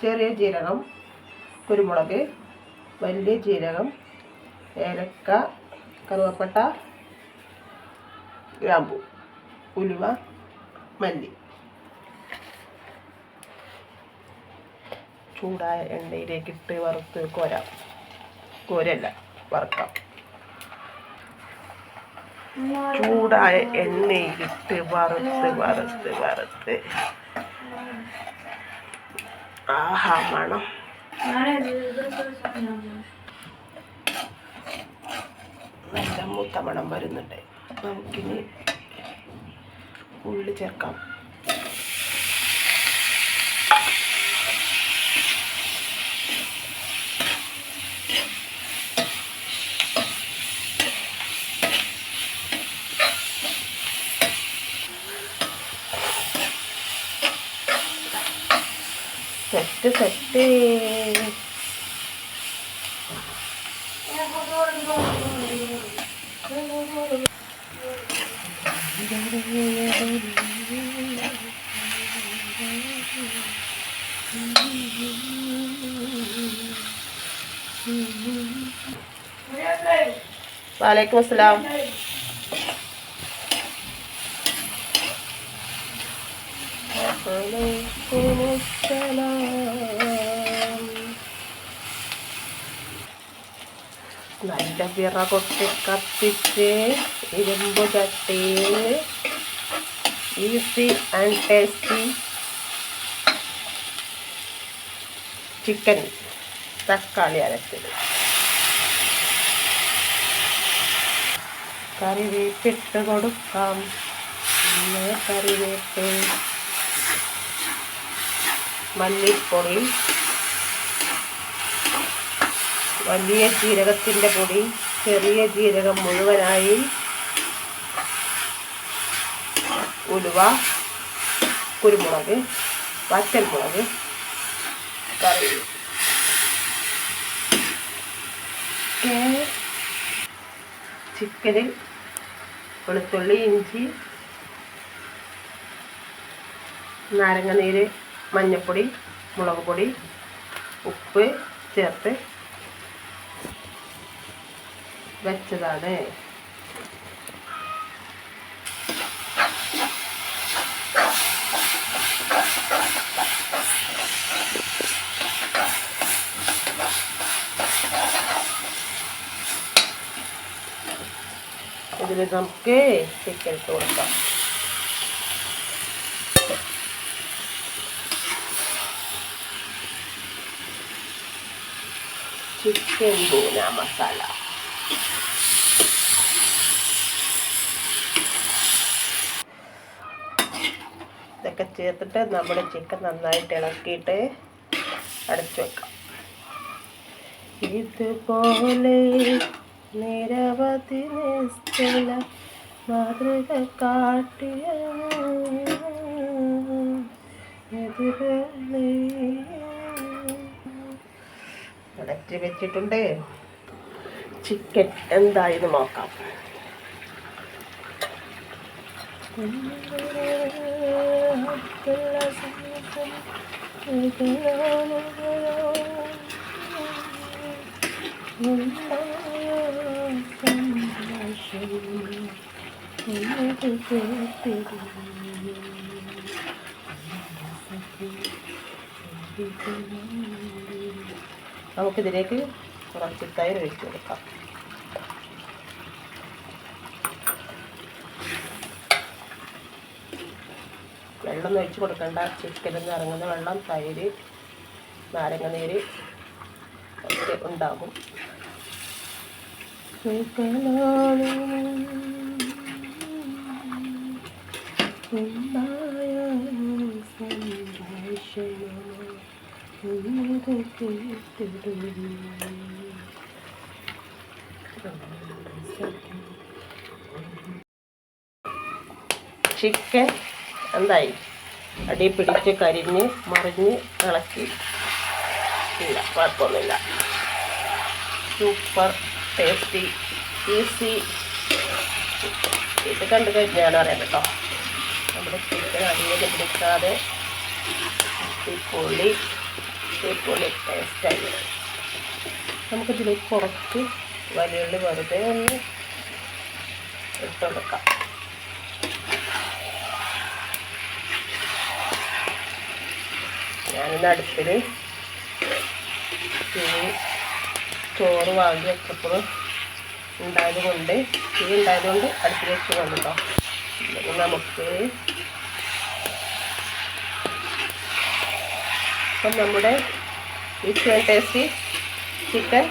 ചെറിയ ജീരകം കുരുമുളക് വലിയ ജീരകം ഏലക്ക കറുവപ്പട്ട ഗ്രാമ്പു ഉലുവ മല്ലി. ചൂടായ എണ്ണയിലേക്ക് ഇട്ട് വറുത്ത് കോരാം. കോരല്ല വറുക്കാം. ചൂടായ എണ്ണയിലിട്ട് വറുത്ത് വറുത്ത് വറുത്ത്. ആഹാ മണം നല്ല മൂത്ത മണം വരുന്നുണ്ട്. നമുക്കിനി ഉള്ളി ചേർക്കാം. സെറ്റ് സെറ്റ് വാലേക്കും അസ്സലാം വലൈക്കും അസ്സലാം നല്ല വിറകൊട്ടി കത്തിച്ച് ഇരുമ്പ് ചട്ടിയിൽ ഈസി ആൻഡ് ടേസ്റ്റി ചിക്കൻ തക്കാളി അരച്ചത്. കറിവേപ്പിട്ട് കൊടുക്കാം. കറിവേപ്പ്. മല്ലിപ്പൊടി വലിയ ജീരകത്തിന്റെ പൊടി ചെറിയ ജീരകം മുഴുവനായി ഉലുവ കുരുമുളക് വറ്റൽമുളക് കറി ചിക്കനിൽ വെളുത്തുള്ളി ഇഞ്ചി നാരങ്ങ നീര് മഞ്ഞൾപ്പൊടി മുളക് പൊടി ഉപ്പ് ചേർത്ത് വെച്ചതാണ്. ഇതിൽ നമുക്ക് ചിക്കൻ ഇട്ട് കൊടുക്കാം. ചിക്കൻ ബൂന മസാല ഇതൊക്കെ ചേർത്തിട്ട് നമ്മുടെ ചിക്കൻ നന്നായിട്ട് ഇളക്കിയിട്ട് അടച്ചു വെക്കാം. ഇതുപോലെ നിരവധി നിസ്തുല മാതൃക കാട്ടിയ എതിരേ അടച്ച് വെച്ചിട്ടുണ്ട്. ചിക്കൻ എന്തായെന്ന് നോക്കാം. നമുക്കിതിലേക്ക് കുറച്ച് തൈര് ഒഴിച്ചു കൊടുക്കാം വെള്ളം ഒഴിച്ച് കൊടുക്കണ്ട നിന്ന് ഇറങ്ങുന്ന വെള്ളം തൈര് നാരങ്ങ നീര് ഒക്കെ ഉണ്ടാകും ഉണ്ടായ ഉണ്ടായ ചിക്കൻ എന്തായി? അടി പിടിച്ച് കരിഞ്ഞ് മറിഞ്ഞ് ഇളക്കി. ഇല്ല കുഴപ്പമൊന്നുമില്ല. സൂപ്പർ ടേസ്റ്റി ഈസി ഇത് കണ്ടു കഴിഞ്ഞാണ് അറിയാം കേട്ടോ. നമ്മുടെ ചിക്കൻ അടിയിൽ പിടിക്കാതെ പൊളി അടിപൊളി ടേസ്റ്റായി നമുക്കിതിലേക്ക് കുറച്ച് വലിയുള്ളി വെറുതെ ഒന്ന് ഇട്ടുകൊടുക്കാം ഞാനിന്ന് അടുപ്പിൽ തീ ചോറ് വാങ്ങി വെച്ചപ്പോൾ ഉണ്ടായതുകൊണ്ട് തീ ഉണ്ടായതുകൊണ്ട് അടുപ്പിൽ വെച്ച് കൊണ്ടുട്ടോ ഇനി നമുക്ക് അപ്പം നമ്മുടെ ഈ ടേസ്റ്റി ചിക്കൻ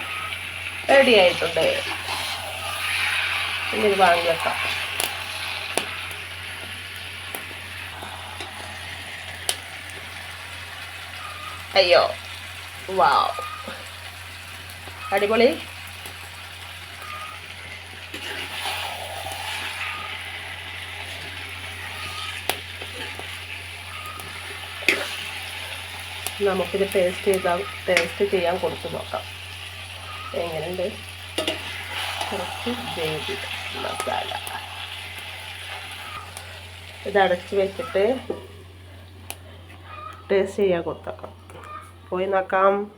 റെഡി ആയിട്ടുണ്ട്. ഇനി ഇത് വാങ്ങി വെക്കാം. അയ്യോ വാ. അടിപൊളി. നമുക്കിത് ടേസ്റ്റ് ചെയ്താൽ ടേസ്റ്റ് ചെയ്യാൻ കൊടുത്തു നോക്കാം. എങ്ങനെയുണ്ട്? കുറച്ച് ബേബി മസാല ഇത് അടച്ച് വെച്ചിട്ട് ടേസ്റ്റ് ചെയ്യാൻ കൊടുത്തേക്കാം പോയി നോക്കാം.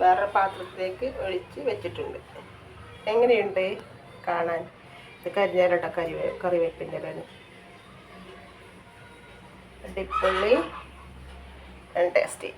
വേറെ പാത്രത്തിലേക്ക് ഒഴിച്ച് വെച്ചിട്ടുണ്ട്. എങ്ങനെയുണ്ട് കാണാൻ? ഇത് കരിഞ്ഞാലട്ട കറിവേ കറിവേപ്പിന്റെ ഇലന് അടിപൊളി ടേസ്റ്റി